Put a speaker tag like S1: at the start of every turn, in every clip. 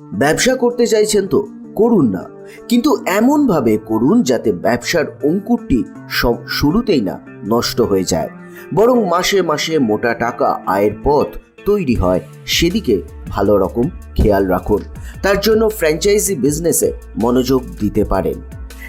S1: ব্যবসা করতে চাইছেন তো করুন না। কিন্তু এমনভাবে করুন যাতে ব্যবসার অঙ্কুরটি সব শুরুতেই না নষ্ট হয়ে যায়। বরং মাসে মাসে মোটা টাকা আয়ের পথ তৈরি হয়, সেদিকে ভালো রকম খেয়াল রাখুন। তার জন্য ফ্র্যাঞ্চাইজি বিজনেসে মনোযোগ দিতে পারেন।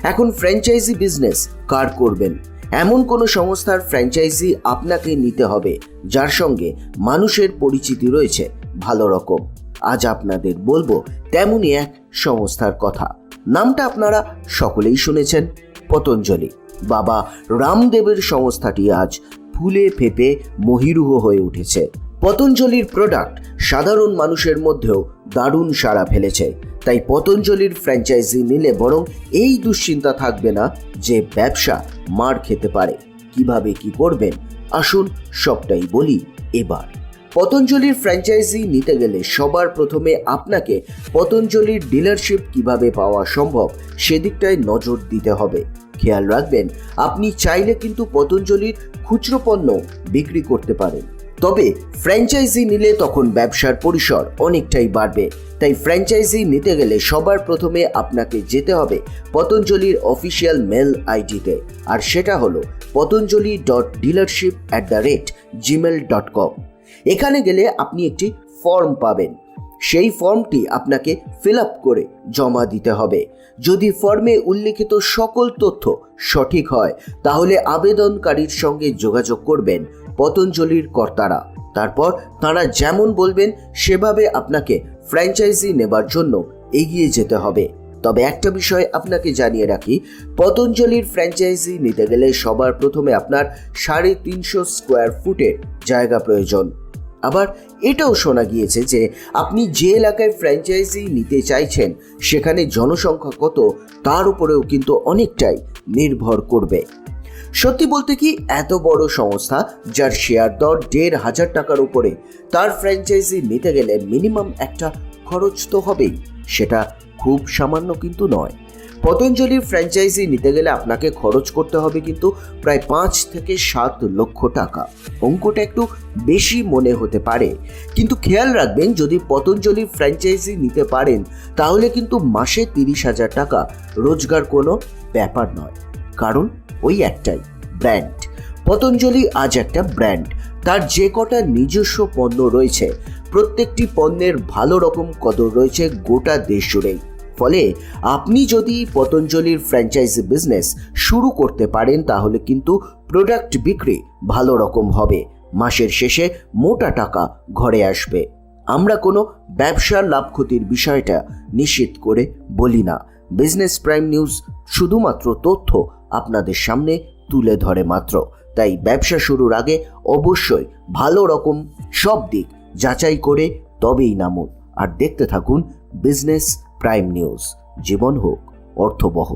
S1: এখন ফ্র্যাঞ্চাইজি বিজনেস কার করবেন? এমন কোনো সংস্থার ফ্র্যাঞ্চাইজি আপনাকে নিতে হবে, যার সঙ্গে মানুষের পরিচিতি রয়েছে ভালো রকম। আজ আপনাদের বলব তেমনই এক সংস্থার কথা। নামটা আপনারা সকলেই শুনেছেন, পতঞ্জলি। বাবা রামদেবের সংস্থাটি আজ ফুলে ফেপে মহিরুহ হয়ে উঠেছে। পতঞ্জলির প্রোডাক্ট সাধারণ মানুষের মধ্যেও দারুণ সাড়া ফেলেছে। তাই পতঞ্জলির ফ্র্যাঞ্চাইজি নিলে বরং এই দুশ্চিন্তা থাকবে না যে ব্যবসা মার খেতে পারে। কীভাবে কি করবেন? আসুন সবটাই বলি এবার। পতঞ্জলির ফ্র্যাঞ্চাইজি নিতে গেলে সবার প্রথমে আপনাকে পতঞ্জলির ডিলারশিপ কীভাবে পাওয়া সম্ভব সেদিকটায় নজর দিতে হবে। খেয়াল রাখবেন, আপনি চাইলে কিন্তু পতঞ্জলির খুচরো পণ্য বিক্রি করতে পারেন। তবে ফ্র্যাঞ্চাইজি নিলে তখন ব্যবসার পরিসর অনেকটাই বাড়বে। তাই ফ্র্যাঞ্চাইজি নিতে গেলে সবার প্রথমে আপনাকে যেতে হবে পতঞ্জলির অফিসিয়াল মেল আইডিতে আর সেটা হলো Patanjali dot dealership at the rate Gmail dot com এখানে গেলে আপনি একটি ফর্ম পাবেন। সেই ফর্মটি আপনাকে ফিল আপ করে জমা দিতে হবে। যদি ফর্মে উল্লেখিত সকল তথ্য সঠিক হয়, তাহলে আবেদনকারীর সঙ্গে যোগাযোগ করবেন পতঞ্জলির কর্তারা। তারপর তারা যেমন বলবেন, সেভাবে আপনাকে ফ্র্যাঞ্চাইজি নেবার জন্য এগিয়ে যেতে হবে। তবে একটা বিষয় আপনাকে জানিয়ে রাখি, পতঞ্জলির ফ্র্যাঞ্চাইজি নিতে গেলে সবার প্রথমে আপনার সাড়ে তিনশো স্কোয়ার ফুটের জায়গা প্রয়োজন। আবার এটাও শোনা গিয়েছে যে আপনি যে এলাকায় ফ্র্যাঞ্চাইজি নিতে চাইছেন, সেখানে জনসংখ্যা কত, তার উপরেও কিন্তু অনেকটাই নির্ভর করবে। সত্যি বলতে কি, এত বড় সংস্থা যার শেয়ার দর দেড় হাজার টাকার উপরে, তার ফ্র্যাঞ্চাইজি নিতে গেলে মিনিমাম একটা খরচ তো হবেই, সেটা খুব সামান্য কিন্তু নয়। পতঞ্জলির ফ্র্যাঞ্চাইজি নিতে গেলে আপনাকে খরচ করতে হবে কিন্তু প্রায় পাঁচ থেকে সাত লক্ষ টাকা। অঙ্কটা একটু বেশি মনে হতে পারে। কিন্তু খেয়াল রাখবেন, যদি পতঞ্জলির ফ্র্যাঞ্চাইজি নিতে পারেন, তাহলে কিন্তু মাসে তিরিশ হাজার টাকা রোজগার কোনো ব্যাপার নয়। কারণ ওই একটাই ব্র্যান্ড পতঞ্জলি আজ একটা ব্র্যান্ড তার যে কটা নিজস্ব পণ্য রয়েছে, প্রত্যেকটি পণ্যের ভালো রকম কদর রয়েছে গোটা দেশ জুড়েই। ফলে আপনি যদি পতঞ্জলির ফ্র্যাঞ্চাইজি বিজনেস শুরু করতে পারেন, তাহলে কিন্তু প্রোডাক্ট বিক্রি ভালো রকম হবে। মাসের শেষে মোটা টাকা ঘরে আসবে। আমরা কোনো ব্যবসার লাভ ক্ষতির বিষয়টা নিশ্চিত করে বলি না। বিজনেস প্রাইম নিউজ শুধুমাত্র তথ্য আপনাদের সামনে তুলে ধরে মাত্র। তাই ব্যবসা শুরুর আগে অবশ্যই ভালো রকম সব দিক যাচাই করে তবেই নামুন। আর দেখতে থাকুন বিজনেস প্রাইম নিউজ। জীবন হোক অর্থবহ।